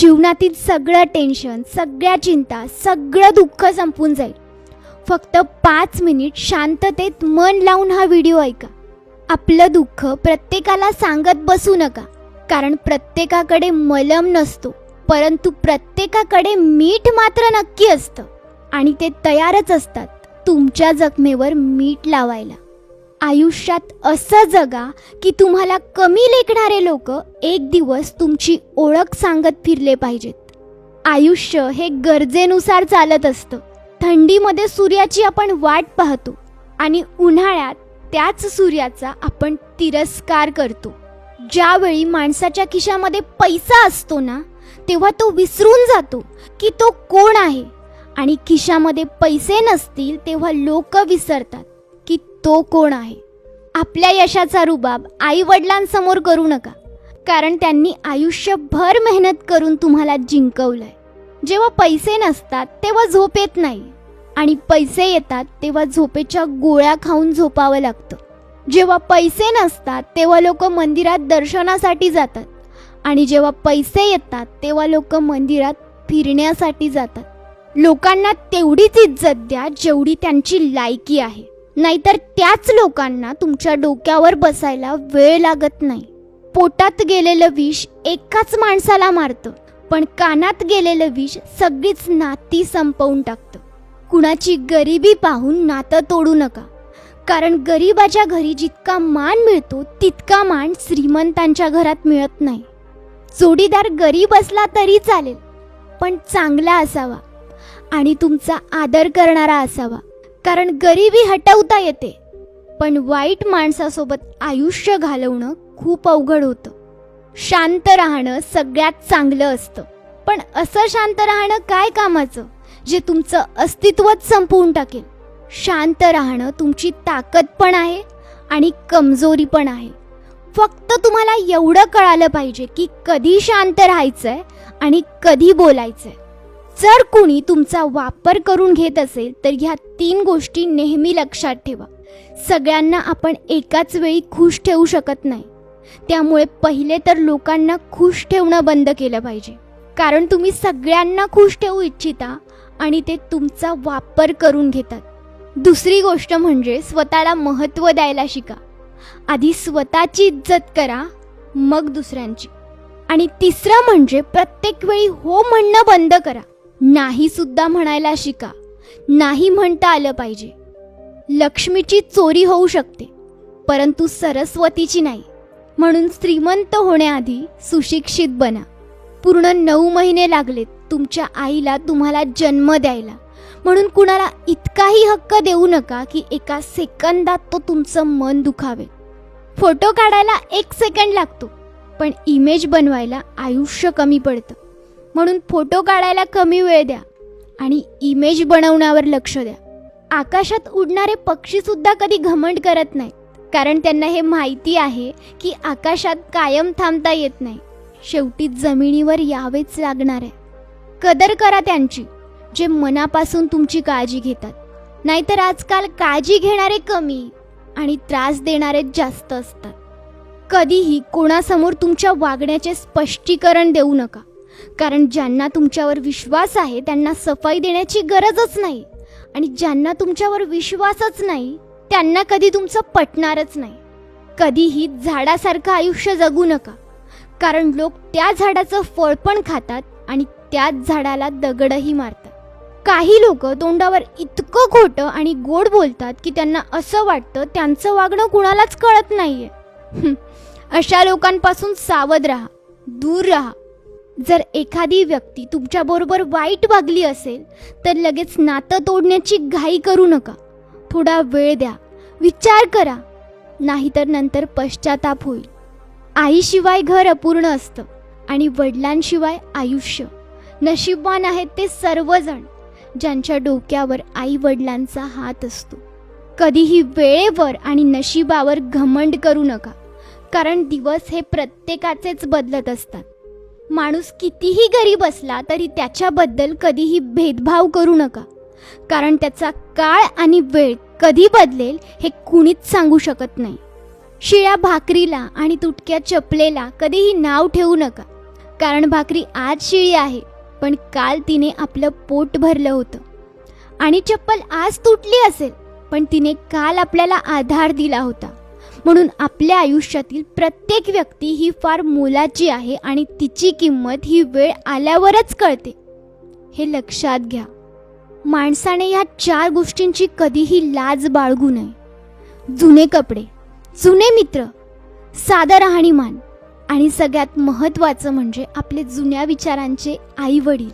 जीवनातील सगळं टेन्शन सगळ्या चिंता सगळं दुःख संपून जाईल. फक्त पाच मिनिट शांततेत मन लावून हा व्हिडिओ ऐका. आपलं दुःख प्रत्येकाला सांगत बसू नका कारण प्रत्येकाकडे मलम नसतो परंतु प्रत्येकाकडे मीठ मात्र नक्की असतं आणि ते तयारच असतात तुमच्या जखमेवर मीठ लावायला. आयुष्यात असं जगा की तुम्हाला कमी लेखणारे लोक एक दिवस तुमची ओळख सांगत फिरले पाहिजेत. आयुष्य हे गरजेनुसार चालत असतं. थंडीमध्ये सूर्याची आपण वाट पाहतो आणि उन्हाळ्यात त्याच सूर्याचा आपण तिरस्कार करतो. ज्यावेळी माणसाच्या खिशामध्ये पैसा असतो ना तेव्हा तो विसरून जातो की तो कोण आहे. आणि खिशामध्ये पैसे नसतील तेव्हा लोक विसरतात. की तो कोण आहे? आपल्या यशाचा रुबाब आई वडिलांसमोर करू नका. कारण त्यांनी आयुष्यभर मेहनत करून तुम्हाला जिंकवलंय. जेव्हा पैसे नसतात तेव्हा झोप येत नाही. आणि पैसे येतात तेव्हा झोपेच्या गोळ्या खाऊन झोपावं लागतं. जेव्हा पैसे नसतात तेव्हा लोक मंदिरात दर्शनासाठी जातात. आणि जेव्हा पैसे येतात तेव्हा लोक मंदिरात फिरण्यासाठी जातात. लोकांना तेवढीच इज्जत द्या जेवढी त्यांची लायकी आहे. नाहीतर त्याच लोकांना तुमच्या डोक्यावर बसायला वेळ लागत नाही. पोटात गेलेलं विष एकाच माणसाला मारतं पण कानात गेलेलं विष सगळीच नाती संपवून टाकतं. कुणाची गरिबी पाहून नातं तोडू नका. कारण गरिबाच्या घरी जितका मान मिळतो तितका मान श्रीमंतांच्या घरात मिळत नाही. जोडीदार गरीब असला तरी चालेल पण चांगला असावा आणि तुमचा आदर करणारा असावा. कारण गरिबी हटवता येते. पण वाईट माणसासोबत आयुष्य घालवणं खूप अवघड होतं. शांत राहणं सगळ्यात चांगलं असतं. पण असं शांत राहणं काय कामाचं? जे तुमचं अस्तित्वच संपवून टाकेल. शांत राहणं तुमची ताकद पण आहे आणि कमजोरी पण आहे. फक्त तुम्हाला एवढं कळालं पाहिजे की कधी शांत राहायचंय आणि कधी बोलायचंय. जर कुणी तुमचा वापर करून घेत असेल तर ह्या तीन गोष्टी नेहमी लक्षात ठेवा. सगळ्यांना आपण एकाच वेळी खुश ठेवू शकत नाही. त्यामुळे पहिले तर लोकांना खुश ठेवणं बंद केलं पाहिजे. कारण तुम्ही सगळ्यांना खुश ठेवू इच्छिता आणि ते तुमचा वापर करून घेतात. दुसरी गोष्ट म्हणजे स्वतःला महत्त्व द्यायला शिका. आधी स्वतःची इज्जत करा मग दुसऱ्यांची. आणि तिसरं म्हणजे प्रत्येक वेळी हो म्हणणं बंद करा. नाही सुद्धा म्हणायला शिका. नाही म्हणता आलं पाहिजे. लक्ष्मीची चोरी होऊ शकते परंतु सरस्वतीची नाही. म्हणून श्रीमंत होण्याआधी सुशिक्षित बना. पूर्ण नऊ महिने लागलेत तुमच्या आईला तुम्हाला जन्म द्यायला. म्हणून कुणाला इतकाही हक्क देऊ नका की एका सेकंदात तो तुमचं मन दुखावे. फोटो काढायला एक सेकंड लागतो पण इमेज बनवायला आयुष्य कमी पडतं. म्हणून फोटो काढायला कमी वेळ द्या आणि इमेज बनवण्यावर लक्ष द्या. आकाशात उडणारे पक्षीसुद्धा कधी घमंड करत नाहीत कारण त्यांना हे माहिती आहे की आकाशात कायम थांबता येत नाही. शेवटी जमिनीवर यावेच लागणार आहे. कदर करा त्यांची जे मनापासून तुमची काळजी घेतात. नाहीतर आजकाल काळजी घेणारे कमी आणि त्रास देणारे जास्त असतात. कधीही कोणासमोर तुमच्या वागण्याचे स्पष्टीकरण देऊ नका. कारण ज्यांना तुमच्यावर विश्वास आहे त्यांना सफाई देण्याची गरजच नाही. आणि ज्यांना तुमच्यावर विश्वासच नाही त्यांना कधी तुमचं पटणारच नाही. कधीही झाडासारखं आयुष्य जगू नका. कारण लोक त्या झाडाचं फळ पण खातात आणि त्याच झाडाला दगडही मारतात. काही लोक तोंडावर इतकं खोटं आणि गोड बोलतात की त्यांना असं वाटतं त्यांचं वागणं कुणालाच कळत नाहीये. अशा लोकांपासून सावध राहा दूर राहा. जर एखादी व्यक्ती तुमच्याबरोबर वाईट वागली असेल तर लगेच नातं तोडण्याची घाई करू नका. थोडा वेळ द्या. विचार करा. नाहीतर नंतर पश्चाताप होईल. आईशिवाय घर अपूर्ण असतं आणि वडिलांशिवाय आयुष्य. नशीबवान आहेत ते सर्वजण ज्यांच्या डोक्यावर आई वडिलांचा हात असतो. कधीही वेळेवर आणि नशिबावर घमंड करू नका कारण दिवस हे प्रत्येकाचेच बदलत असतात. माणूस कितीही गरीब असला तरी त्याच्याबद्दल कधीही भेदभाव करू नका. कारण त्याचा काळ आणि वेळ कधी बदलेल हे कुणीच सांगू शकत नाही. शिळ्या भाकरीला आणि तुटक्या चपलेला कधीही नाव ठेवू नका. कारण भाकरी आज शिळी आहे पण काल तिने आपलं पोट भरलं होतं. आणि चप्पल आज तुटली असेल पण तिने काल आपल्याला आधार दिला होता. म्हणून आपल्या आयुष्यातील प्रत्येक व्यक्ती ही फार मोलाची आहे आणि तिची किंमत ही वेळ आल्यावरच कळते. हे लक्षात घ्या. माणसाने या चार गोष्टींची कधीही लाज बाळगू नये. जुने कपडे जुने मित्र साधं राहणीमान आणि सगळ्यात महत्त्वाचं म्हणजे आपले जुन्या विचारांचे आई वडील